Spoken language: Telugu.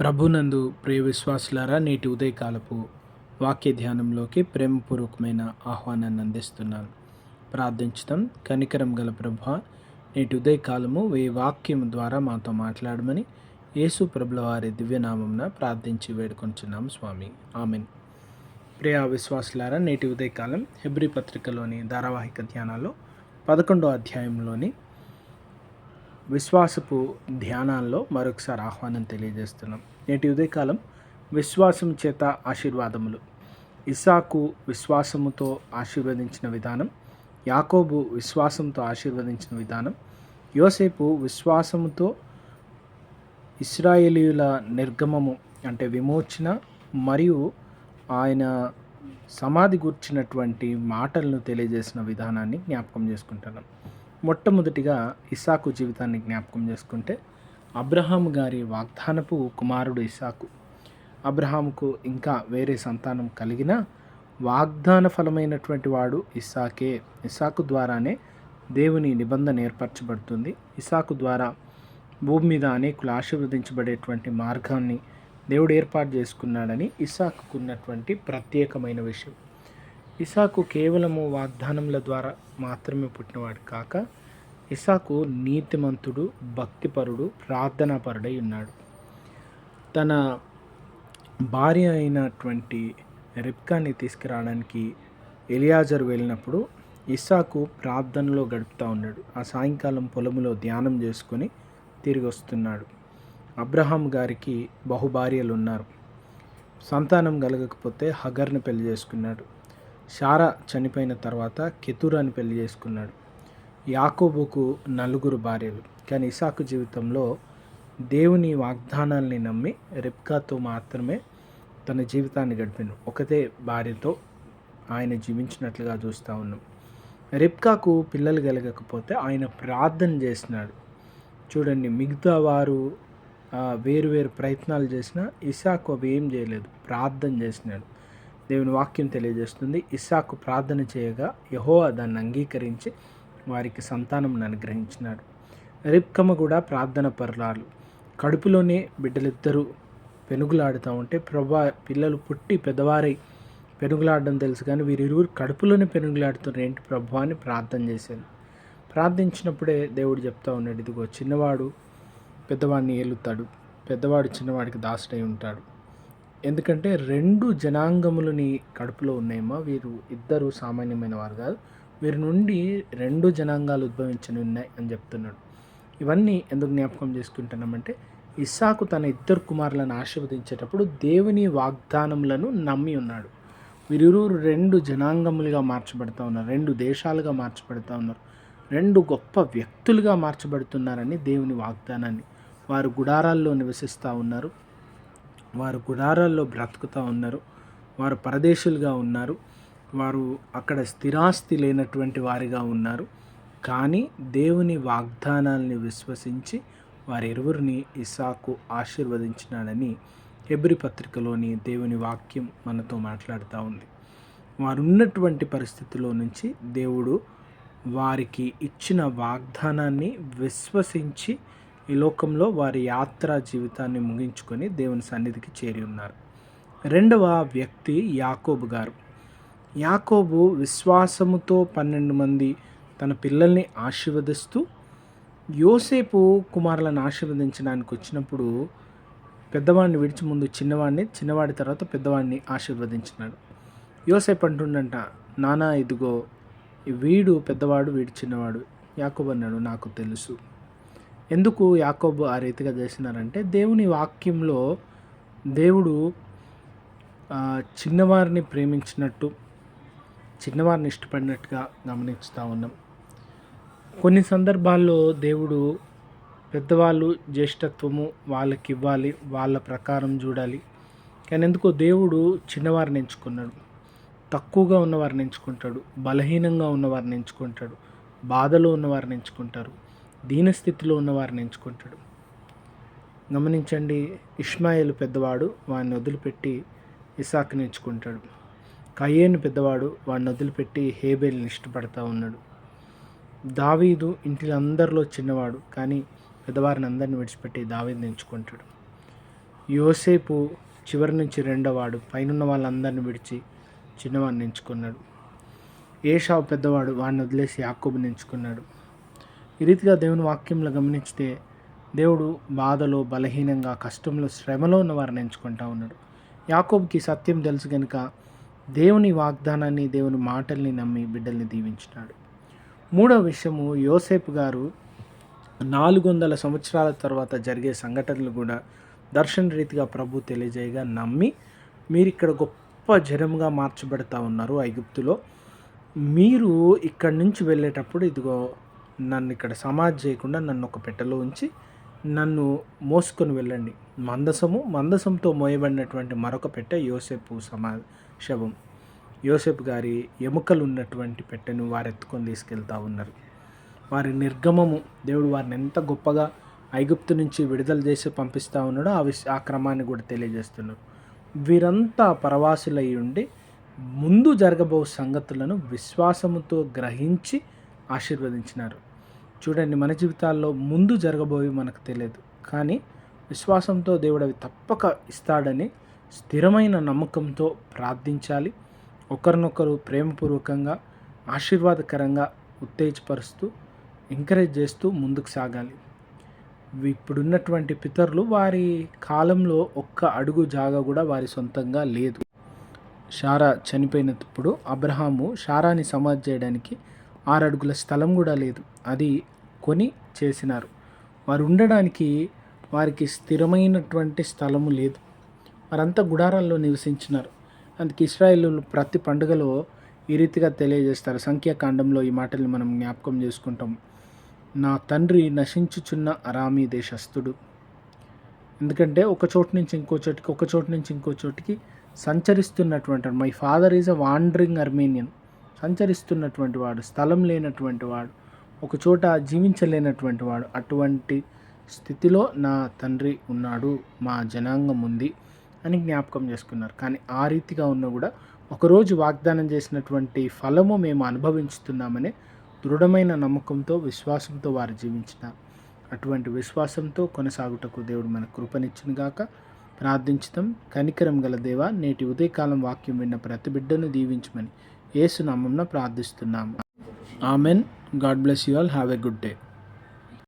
ప్రభునందు ప్రియ విశ్వాసులారా నేటి ఉదయకాలపు వాక్య ధ్యానంలోకి ప్రేమపూర్వకమైన ఆహ్వానాన్ని అందిస్తున్నాను. ప్రార్థించడం కనికరం గల ప్రభ నేటి ఉదయకాలము ఈ వాక్యం ద్వారా మాతో మాట్లాడమని యేసు ప్రభుల వారి దివ్యనామంన ప్రార్థించి వేడుకొంచున్నాం స్వామి. ఆమెన్. ప్రియ విశ్వాసులారా నేటి ఉదయకాలం హెబ్రి పత్రికలోని ధారావాహిక ధ్యానాలు పదకొండో అధ్యాయంలోని విశ్వాసపు ధ్యానాల్లో మరొకసారి ఆహ్వానం తెలియజేస్తున్నాం. నేటి ఉదయకాలం విశ్వాసం చేత ఆశీర్వాదములు. ఇసాకు విశ్వాసముతో ఆశీర్వదించిన విధానం యాకోబు విశ్వాసంతో ఆశీర్వదించిన విధానం యోసేపు విశ్వాసముతో ఇస్రాయేలీయుల నిర్గమము అంటే విమోచన మరియు ఆయన సమాధి గుర్చినటువంటి మాటలను తెలియజేసిన విధానాన్ని జ్ఞాపకం చేసుకుంటున్నాం. మొట్టమొదటిగా ఇసాకు జీవితాన్ని జ్ఞాపకం చేసుకుంటే అబ్రహాం గారి వాగ్దానపు కుమారుడు ఇసాకు. అబ్రహాంకు ఇంకా వేరే సంతానం కలిగిన వాగ్దాన ఫలమైనటువంటి వాడు ఇసాకే. ఇసాకు ద్వారానే దేవుని నిబంధన ఏర్పరచబడుతుంది. ఇసాకు ద్వారా భూమి మీద అనేకులు ఆశీర్వదించబడేటువంటి మార్గాన్ని దేవుడు ఏర్పాటు చేసుకున్నాడని ఇసాకుకున్నటువంటి ప్రత్యేకమైన విషయం. ఇసాకు కేవలము వాగ్దానముల ద్వారా మాత్రమే పుట్టినవాడు కాక ఇసాకు నీతిమంతుడు భక్తిపరుడు ప్రార్థనాపరుడై ఉన్నాడు. తన భార్య అయినటువంటి రెప్కాని తీసుకురావడానికి ఎలియాజర్ వెళ్ళినప్పుడు ఇసాకు ప్రార్థనలో గడుపుతూ ఉన్నాడు. ఆ సాయంకాలం పొలంలో ధ్యానం చేసుకొని తిరిగి వస్తున్నాడు. అబ్రహాం గారికి బహుభార్యలు ఉన్నారు. సంతానం కలగకపోతే హగర్ని పెళ్ళి చేసుకున్నాడు. శారా చనిపోయిన తర్వాత కెతురాని పెళ్ళి చేసుకున్నాడు. యాకోబుకు నలుగురు భార్యలు. కానీ ఇసాకు జీవితంలో దేవుని వాగ్దానాల్ని నమ్మి రెప్కాతో మాత్రమే తన జీవితాన్ని గడిపాను ఒకతే భార్యతో ఆయన జీవించినట్లుగా చూస్తూ ఉన్నాం. రెప్కాకు పిల్లలు కలగకపోతే ఆయన ప్రార్థన చేసినాడు. చూడండి మిగతా వారు వేరు వేరు ప్రయత్నాలు చేసినా ఇసాకు అవి ఏం చేయలేదు. ప్రార్థన చేసినాడు. దేవుని వాక్యం తెలియజేస్తుంది. ఇస్సాకు ప్రార్థన చేయగా యహో దాన్ని అంగీకరించి వారికి సంతానం అనుగ్రహించినాడు. రిప్కమ్మ కూడా ప్రార్థన పర్లాలు కడుపులోనే బిడ్డలిద్దరూ పెనుగులాడుతూ ఉంటే ప్రభా పిల్లలు పుట్టి పెద్దవారై పెనుగులాడడం తెలుసు కానీ వీరిరువురు కడుపులోనే పెనుగులాడుతున్నారు ఏంటి ప్రభు అని ప్రార్థన చేశాను ప్రార్థించినప్పుడే దేవుడు చెప్తా ఉన్నాడు ఇదిగో చిన్నవాడు పెద్దవాడిని ఏలుతాడు. పెద్దవాడు చిన్నవాడికి దాసుడై ఉంటాడు. ఎందుకంటే రెండు జనాంగములని కడుపులో ఉన్నాయేమో వీరు ఇద్దరు సామాన్యమైన వారు కాదు. వీరి నుండి రెండు జనాంగాలు ఉద్భవించని ఉన్నాయి అని చెప్తున్నాడు. ఇవన్నీ ఎందుకు జ్ఞాపకం చేసుకుంటున్నామంటే ఇస్సాకు తన ఇద్దరు కుమారులను ఆశీర్వదించేటప్పుడు దేవుని వాగ్దానములను నమ్మి ఉన్నాడు. వీరిరువురు రెండు జనాంగములుగా మార్చబడుతూ ఉన్నారు. రెండు దేశాలుగా మార్చబడుతూ ఉన్నారు. రెండు గొప్ప వ్యక్తులుగా మార్చబడుతున్నారని దేవుని వాగ్దానాన్ని వారు గుడారాల్లో నివసిస్తూ ఉన్నారు. వారు గుడారాల్లో బ్రతుకుతూ ఉన్నారు. వారు పరదేశులుగా ఉన్నారు. వారు అక్కడ స్థిరాస్తి లేనటువంటి వారిగా ఉన్నారు. కానీ దేవుని వాగ్దానాల్ని విశ్వసించి వారి ఇరువురిని ఇసాకు ఆశీర్వదించినాడని ఎబ్రి పత్రికలోని దేవుని వాక్యం మనతో మాట్లాడుతూ ఉంది. వారు ఉన్నటువంటి పరిస్థితిలో నుంచి దేవుడు వారికి ఇచ్చిన వాగ్దానాన్ని విశ్వసించి ఈ లోకంలో వారి యాత్రా జీవితాన్ని ముగించుకొని దేవుని సన్నిధికి చేరి ఉన్నారు. రెండవ వ్యక్తి యాకోబు గారు. యాకోబు విశ్వాసముతో పన్నెండు మంది తన పిల్లల్ని ఆశీర్వదిస్తూ యోసేపు కుమారులను ఆశీర్వదించడానికి వచ్చినప్పుడు పెద్దవాడిని విడిచి ముందు చిన్నవాడిని చిన్నవాడి తర్వాత పెద్దవాడిని ఆశీర్వదించినాడు. యోసేపు అంటుండంట నానా ఇదిగో వీడు పెద్దవాడు వీడు చిన్నవాడు. యాకోబు అన్నాడు నాకు తెలుసు. ఎందుకు యాకోబు ఆ రీతిగా చేసినారంటే దేవుని వాక్యంలో దేవుడు చిన్నవారిని ప్రేమించినట్టు చిన్నవారిని ఇష్టపడినట్టుగా గమనిస్తూ ఉన్నాం. కొన్ని సందర్భాల్లో దేవుడు పెద్దవాళ్ళు జ్యేష్ఠత్వము వాళ్ళకి ఇవ్వాలి వాళ్ళ ప్రకారం చూడాలి. కానీ ఎందుకో దేవుడు చిన్నవారిని ఎంచుకున్నాడు. తక్కువగా ఉన్నవారిని ఎంచుకుంటాడు. బలహీనంగా ఉన్నవారిని ఎంచుకుంటాడు. బాధలో ఉన్నవారిని ఎంచుకుంటారు. దీనస్థితిలో ఉన్నవారిని ఎంచుకుంటాడు. గమనించండి ఇష్మాయిల్ పెద్దవాడు వాడిని వదిలిపెట్టి ఇసాక్ని ఎంచుకుంటాడు. కయ్యేను పెద్దవాడు వాడిని వదిలిపెట్టి హేబేల్ని ఇష్టపడతా ఉన్నాడు. దావీదు ఇంటిలో అందరిలో చిన్నవాడు కానీ పెద్దవారిని అందరిని విడిచిపెట్టి దావీదుని ఎంచుకుంటాడు. యోసేపు చివరి నుంచి రెండోవాడు పైనున్న వాళ్ళందరిని విడిచి చిన్నవాడిని ఎంచుకున్నాడు. ఏషావు పెద్దవాడు వాడిని వదిలేసి యాకోబుని ఎంచుకున్నాడు. ఈ రీతిగా దేవుని వాక్యంలో గమనిస్తే దేవుడు బాధలో బలహీనంగా కష్టంలో శ్రమలో ఉన్న వారిని ఎంచుకుంటా ఉన్నాడు. యాకోబ్కి సత్యం తెలుసు కనుక దేవుని వాగ్దానాన్ని దేవుని మాటల్ని నమ్మి బిడ్డల్ని దీవించినాడు. మూడవ విషయము యోసేపు గారు నాలుగు వందల సంవత్సరాల తర్వాత జరిగే సంఘటనలు కూడా దర్శన రీతిగా ప్రభు తెలియజేయగా నమ్మి మీరు ఇక్కడ గొప్ప జనముగా మార్చబడతా ఉన్నారు ఐగుప్తులో. మీరు ఇక్కడి నుంచి వెళ్ళేటప్పుడు ఇదిగో నన్ను ఇక్కడ సమాధి చేయకుండా నన్ను ఒక పెట్టెలో ఉంచి నన్ను మోసుకొని వెళ్ళండి. మందసము మందసంతో మోయబడినటువంటి మరొక పెట్టె యోసేపు సమా శవం. యోసేపు గారి ఎముకలు ఉన్నటువంటి పెట్టెను వారు ఎత్తుకొని తీసుకెళ్తా ఉన్నారు. వారి నిర్గమము దేవుడు వారిని ఎంత గొప్పగా ఐగుప్తు నుంచి విడుదల చేసి పంపిస్తూ ఉన్నాడో ఆ విష ఆ క్రమాన్ని కూడా తెలియజేస్తున్నారు వీరంతా పరవాసులై ఉండి ముందు జరగబో సంగతులను విశ్వాసముతో గ్రహించి ఆశీర్వదించినారు. చూడండి మన జీవితాల్లో ముందు జరగబోయి మనకు తెలియదు. కానీ విశ్వాసంతో దేవుడు అవి తప్పక ఇస్తాడని స్థిరమైన నమ్మకంతో ప్రార్థించాలి. ఒకరినొకరు ప్రేమపూర్వకంగా ఆశీర్వాదకరంగా ఉత్తేజపరుస్తూ ఎంకరేజ్ చేస్తూ ముందుకు సాగాలి. ఇప్పుడున్నటువంటి పితరులు వారి కాలంలో ఒక్క అడుగు జాగా కూడా వారి సొంతంగా లేదు. షారా చనిపోయినప్పుడు అబ్రహాము షారాని సమాధి చేయడానికి ఆరు అడుగుల స్థలం కూడా లేదు. అది కొని చేసినారు. వారు ఉండడానికి వారికి స్థిరమైనటువంటి స్థలము లేదు. వారంతా గుడారాల్లో నివసించినారు. అందుకే ఇస్రాయిల్ ప్రతి పండుగలో ఈ రీతిగా తెలియజేస్తారు. సంఖ్యాకాండంలో ఈ మాటల్ని మనం జ్ఞాపకం చేసుకుంటాం. నా తండ్రి నశించుచున్న అరామీ దేశస్థుడు. ఎందుకంటే ఒక చోటు నుంచి ఇంకో చోటికి ఒక చోటు నుంచి ఇంకో చోటికి సంచరిస్తున్నటువంటి my father is a wandering Armenian సంచరిస్తున్నటువంటి వాడు స్థలం లేనటువంటి వాడు ఒక చోట జీవించలేనటువంటి వాడు అటువంటి స్థితిలో నా తండ్రి ఉన్నాడు మా జనాంగం ఉంది అని జ్ఞాపకం చేసుకున్నారు. కానీ ఆ రీతిగా ఉన్న కూడా ఒకరోజు వాగ్దానం చేసినటువంటి ఫలము మేము అనుభవించుతున్నామని దృఢమైన నమ్మకంతో విశ్వాసంతో వారు జీవించిన అటువంటి విశ్వాసంతో కొనసాగుటకు దేవుడు మన కృపనిచ్చునుగాక ప్రార్థించుతాం. కనికరం గల దేవ నేటి ఉదయకాలం వాక్యం విన్న ప్రతి బిడ్డను దీవించమని ఏసునామంలో ప్రార్థిస్తున్నాము amen. God bless you all. Have a good day.